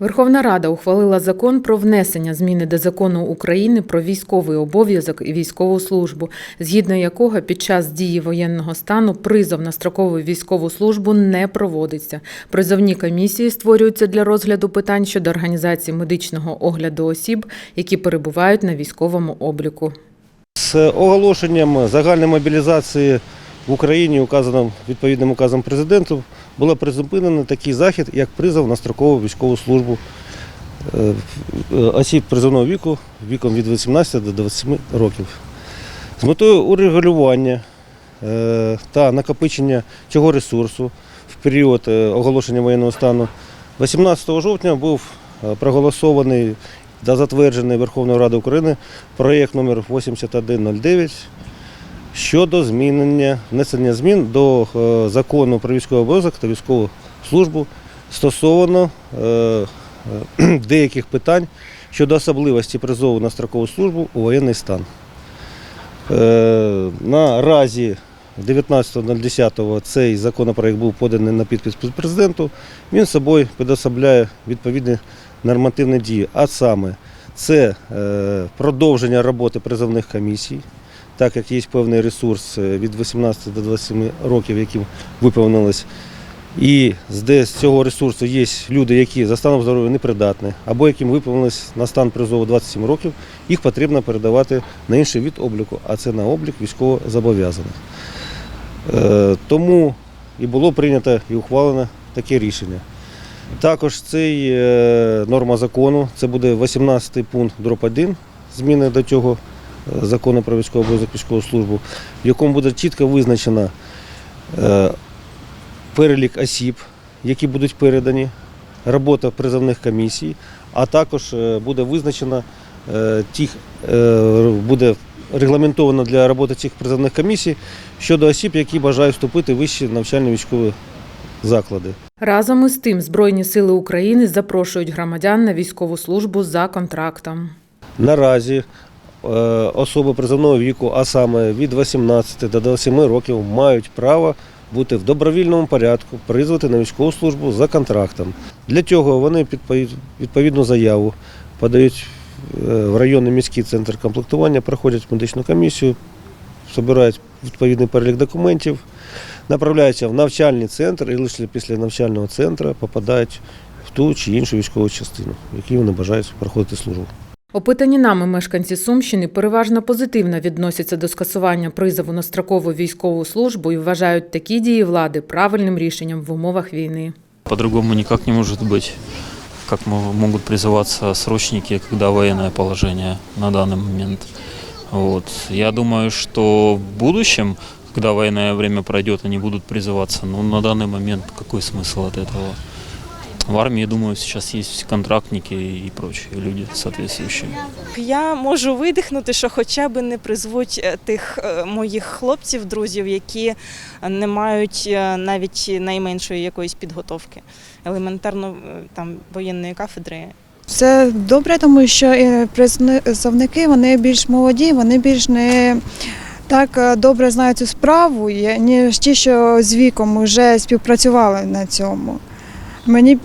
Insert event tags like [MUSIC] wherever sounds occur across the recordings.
Верховна Рада ухвалила закон про внесення зміни до закону України про військовий обов'язок і військову службу, згідно якого під час дії воєнного стану призов на строкову військову службу не проводиться. Призовні комісії створюються для розгляду питань щодо організації медичного огляду осіб, які перебувають на військовому обліку. З оголошенням загальної мобілізації в Україні, указаним відповідним указом президенту, було призупинено такий захід, як призов на строкову військову службу е, е, осіб призовного віку віком від 18 до 27 років. З метою урегулювання е, та накопичення цього ресурсу в період оголошення воєнного стану 18 жовтня був проголосований та затверджений Верховною Радою України проєкт номер 8109 щодо змінення, внесення змін до е, закону про військовий обов'язок та військову службу стосовно е, е, [CLEARS THROAT] деяких питань щодо особливості призову на строкову службу у воєнний стан. Наразі 19.10 цей законопроект був поданий на підпис президенту. Він собою підособляє відповідні нормативні дії. А саме це продовження роботи призовних комісій, так як є певний ресурс е, від 18 до 27 років, яким виповнилось. І з цього ресурсу є люди, які за станом здоров'я непридатні, або яким виповнилось на стан призову 27 років, їх потрібно передавати на інший від обліку, а це на облік військовозобов'язаних. Е, Тому і було прийнято і ухвалено таке рішення. Також цей е, норма закону, це буде 18 пункт дроб 1 зміни до цього закону про військовий обов'язок військову службу, в якому буде чітко визначено е, перелік осіб, які будуть передані, робота призовних комісій, а також е, буде визначено е, тих, буде регламентовано для роботи цих призовних комісій щодо осіб, які бажають вступити в вищі навчальні військові заклади. Разом із тим Збройні сили України запрошують громадян на військову службу за контрактом. Наразі особи призовного віку, а саме від 18 до 27 років, мають право бути в добровільному порядку призвати на військову службу за контрактом. Для цього вони відповідну заяву подають е, в районний міський центр комплектування, проходять медичну комісію, збирають відповідний перелік документів, направляються в навчальний центр і лише після навчального центру попадають в ту чи іншу військову частину, в якій вони бажають проходити службу. Опитані нами мешканці Сумщини переважно позитивно відносяться до скасування призову на строкову військову службу і вважають такі дії влади правильним рішенням в умовах війни. По-другому никак не может быть. Как мо- могут призываться срочники, когда военное положение на данный момент. Вот. Я думаю, что в будущем, когда военное время пройдет, они будут призываться. Но на данный момент какой смысл от этого? В армии, думаю, сейчас есть контрактники и прочие люди соответствующие. Я можу видихнути, що хоча б не призвуть е, тих е, моїх хлопців, друзів, які не мають е, навіть найменшої якоїсь підготовки, елементарно там воєнної кафедри. Це добре, тому що призовники вони більш молоді, вони більш не так добре знають цю справу, ніж ті, що з віком вже співпрацювали на цьому. Мені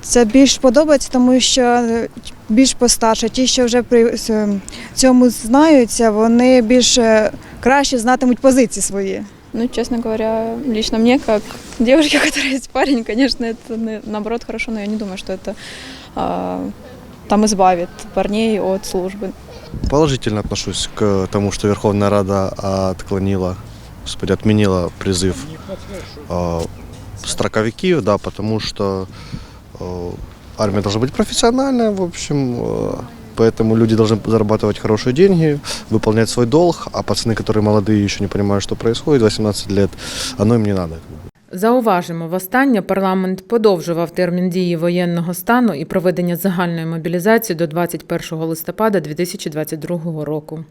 це більш подобається, тому що е, більш постарше, ті, що вже при с- цьому знаються, вони більш е, краще знатимуть позиції свої. Ну, честно говоря, лично мне, как девушке, [LAUGHS] у которой есть парень, конечно, это на- наоборот хорошо, но я не думаю, что это а, там избавит парней от службы. Положительно отношусь к тому, что Верховная Рада отклонила, господи, отменила призыв э, строковиков, да, потому что э, армия должна быть профессиональная, в общем, э, поэтому люди должны зарабатывать хорошие деньги, выполнять свой долг, а пацаны, которые молодые, еще не понимают, что происходит, 18 лет, оно им не надо. Зауважимо, востаннє парламент подовжував термін дії воєнного стану і проведення загальної мобілізації до 21 листопада 2022 року.